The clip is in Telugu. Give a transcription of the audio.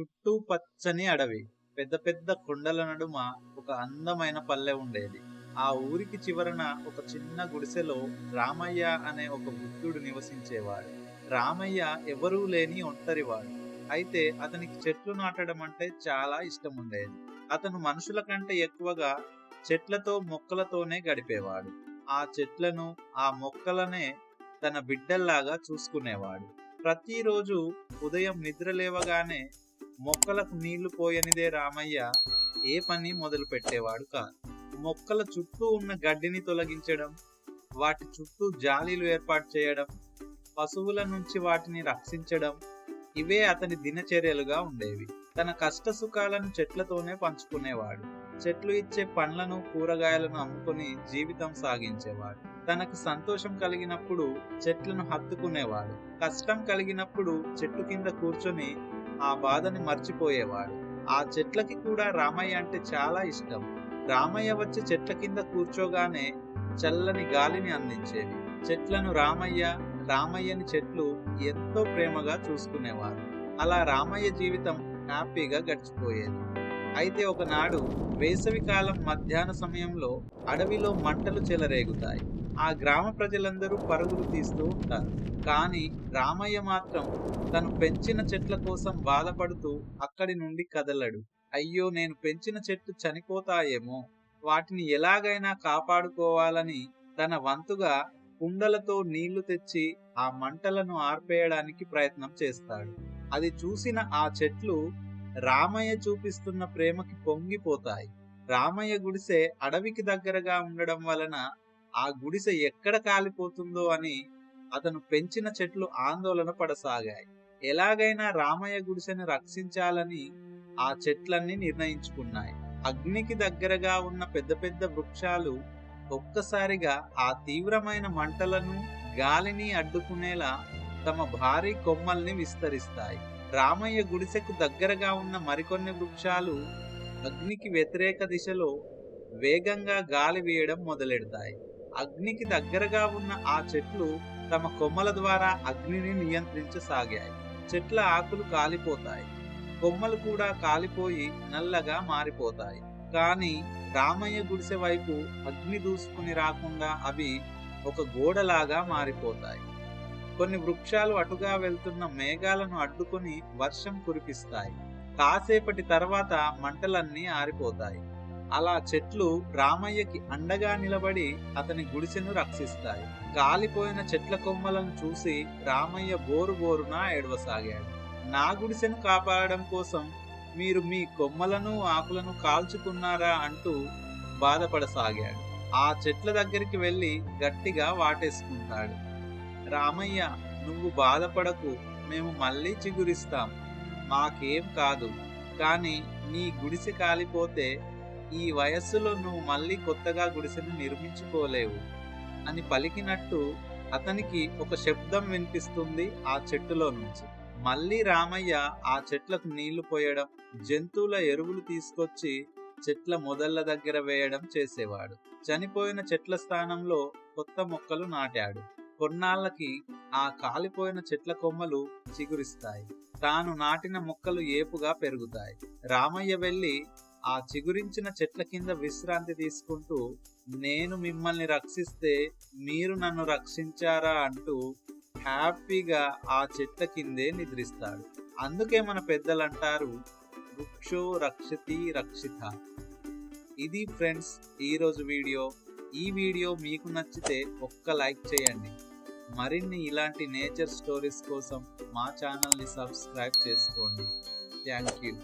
చుట్టూ పచ్చని అడవి పెద్ద పెద్ద కొండల నడుమ ఒక అందమైన పల్లె ఉండేది. ఆ ఊరికి చివరన ఒక చిన్న గుడిసెలో రామయ్య అనే ఒక బుద్ధుడు నివసించేవాడు. రామయ్య ఎవరూ లేని ఒంటరివాడు. అయితే అతనికి చెట్లు నాటడం అంటే చాలా ఇష్టం ఉండేది అతను మనుషుల కంటే ఎక్కువగా చెట్లతో మొక్కలతోనే గడిపేవాడు. ఆ చెట్లను ఆ మొక్కలనే తన బిడ్డల్లాగా చూసుకునేవాడు. ప్రతిరోజు ఉదయం నిద్ర లేవగానే మొక్కలకు నీళ్ళు పోయనిదే రామయ్య ఏ పని మొదలు పెట్టేవాడు కాదు. మొక్కల చుట్టూ ఉన్న గడ్డిని తొలగించడం వాటి చుట్టూ జాలీలు ఏర్పాటు చేయడం పశువుల నుంచి వాటిని రక్షించడం ఇవే అతని దినచర్యలుగా ఉండేవి. తన కష్ట సుఖాలను చెట్లతోనే పంచుకునేవాడు. చెట్లు ఇచ్చే పండ్లను కూరగాయలను అమ్ముకొని జీవితం సాగించేవాడు. తనకు సంతోషం కలిగినప్పుడు చెట్లను హత్తుకునేవాడు. కష్టం కలిగినప్పుడు చెట్టు కింద కూర్చొని ఆ బాధని మర్చిపోయేవాడు. ఆ చెట్లకి కూడా రామయ్య అంటే చాలా ఇష్టం. రామయ్య వచ్చి చెట్ల కింద కూర్చోగానే చల్లని గాలిని అందించేది. చెట్లను రామయ్య రామయ్యని చెట్లు ఎంతో ప్రేమగా చూసుకునేవారు. అలా రామయ్య జీవితం హ్యాపీగా గడిచిపోయేది. అయితే ఒకనాడు వేసవి కాలం మధ్యాహ్న సమయంలో అడవిలో మంటలు చెలరేగుతాయి. ఆ గ్రామ ప్రజలందరూ పరుగులు తీస్తూ ఉంటారు. కానీ రామయ్య మాత్రం తను పెంచిన చెట్ల కోసం బాధపడుతూ అక్కడి నుండి కదలడు. అయ్యో నేను పెంచిన చెట్లు చనిపోతాయేమో. వాటిని ఎలాగైనా కాపాడుకోవాలని తన వంతుగా కుండలతో నీళ్ళు తెచ్చి ఆ మంటలను ఆర్పేయడానికి ప్రయత్నం చేస్తాడు. అది చూసిన ఆ చెట్లు రామయ్య చూపిస్తున్న ప్రేమకి పొంగిపోతాయి. రామయ్య గుడిసె అడవికి దగ్గరగా ఉండడం వలన ఆ గుడిసె ఎక్కడ కాలిపోతుందో అని అతను పెంచిన చెట్లు ఆందోళన పడసాగాయి. ఎలాగైనా రామయ్య గుడిసెను రక్షించాలని ఆ చెట్లన్నీ నిర్ణయించుకున్నాయి. అగ్నికి దగ్గరగా ఉన్న పెద్ద పెద్ద వృక్షాలు ఒక్కసారిగా ఆ తీవ్రమైన మంటలను గాలిని అడ్డుకునేలా తమ భారీ కొమ్మల్ని విస్తరిస్తాయి. రామయ్య గుడిసెకు దగ్గరగా ఉన్న మరికొన్ని వృక్షాలు అగ్నికి వ్యతిరేక దిశలో వేగంగా గాలి వేయడం మొదలెడతాయి. అగ్నికి దగ్గరగా ఉన్న ఆ చెట్లు తమ కొమ్మల ద్వారా అగ్నిని నియంత్రించసాగాయి. చెట్ల ఆకులు కాలిపోతాయి. కొమ్మలు కూడా కాలిపోయి నల్లగా మారిపోతాయి. కానీ రామయ్య గుడిసె వైపు అగ్ని దూసుకుని రాకుండా అవి ఒక గోడలాగా మారిపోతాయి. కొన్ని వృక్షాలు అటుగా వెళ్తున్న మేఘాలను అడ్డుకొని వర్షం కురిపిస్తాయి. కాసేపటి తర్వాత మంటలన్నీ ఆరిపోతాయి. అలా చెట్లు రామయ్యకి అండగా నిలబడి అతని గుడిసెను రక్షిస్తాయి. కాలిపోయిన చెట్ల కొమ్మలను చూసి రామయ్య బోరు బోరున ఏడవసాగాడు. నా గుడిసెను కాపాడడం కోసం మీరు మీ కొమ్మలను ఆకులను కాల్చుకున్నారా అంటూ బాధపడసాగాడు. ఆ చెట్ల దగ్గరికి వెళ్ళి గట్టిగా వాటేసుకుంటాడు. రామయ్య నువ్వు బాధపడకు మేము మళ్ళీ చిగురిస్తాం. మాకేం కాదు. కానీ నీ గుడిసె కాలిపోతే ఈ వయస్సులో నువ్వు మళ్ళీ కొత్తగా గుడిసెను నిర్మించుకోలేవు అని పలికినట్టు అతనికి ఒక శబ్దం వినిపిస్తుంది ఆ చెట్టులో నుంచి. మళ్ళీ రామయ్య ఆ చెట్లకు నీళ్ళు పోయడం జంతువుల ఎరువులు తీసుకొచ్చి చెట్ల మొదళ్ళ దగ్గర వేయడం చేసేవాడు. చనిపోయిన చెట్ల స్థానంలో కొత్త మొక్కలు నాటాడు. కొన్నాళ్ళకి ఆ కాలిపోయిన చెట్ల కొమ్మలు చిగురిస్తాయి. తాను నాటిన మొక్కలు ఏపుగా పెరుగుతాయి. రామయ్య వెళ్ళి ఆ చిగురించిన చెట్ల కింద విశ్రాంతి తీసుకుంటూ నేను మిమ్మల్ని రక్షిస్తే మీరు నన్ను రక్షించారా? అంటూ హ్యాపీగా ఆ చెట్ల కిందే నిద్రిస్తాడు. అందుకే మన పెద్దలు అంటారు వృక్షో రక్షతి రక్షిత. ఇది ఫ్రెండ్స్ ఈరోజు వీడియో. ఈ వీడియో మీకు నచ్చితే ఒక్క లైక్ చేయండి. మరిన్ని ఇలాంటి నేచర్ స్టోరీస్ కోసం మా ఛానల్ని సబ్స్క్రైబ్ చేసుకోండి. Thank you.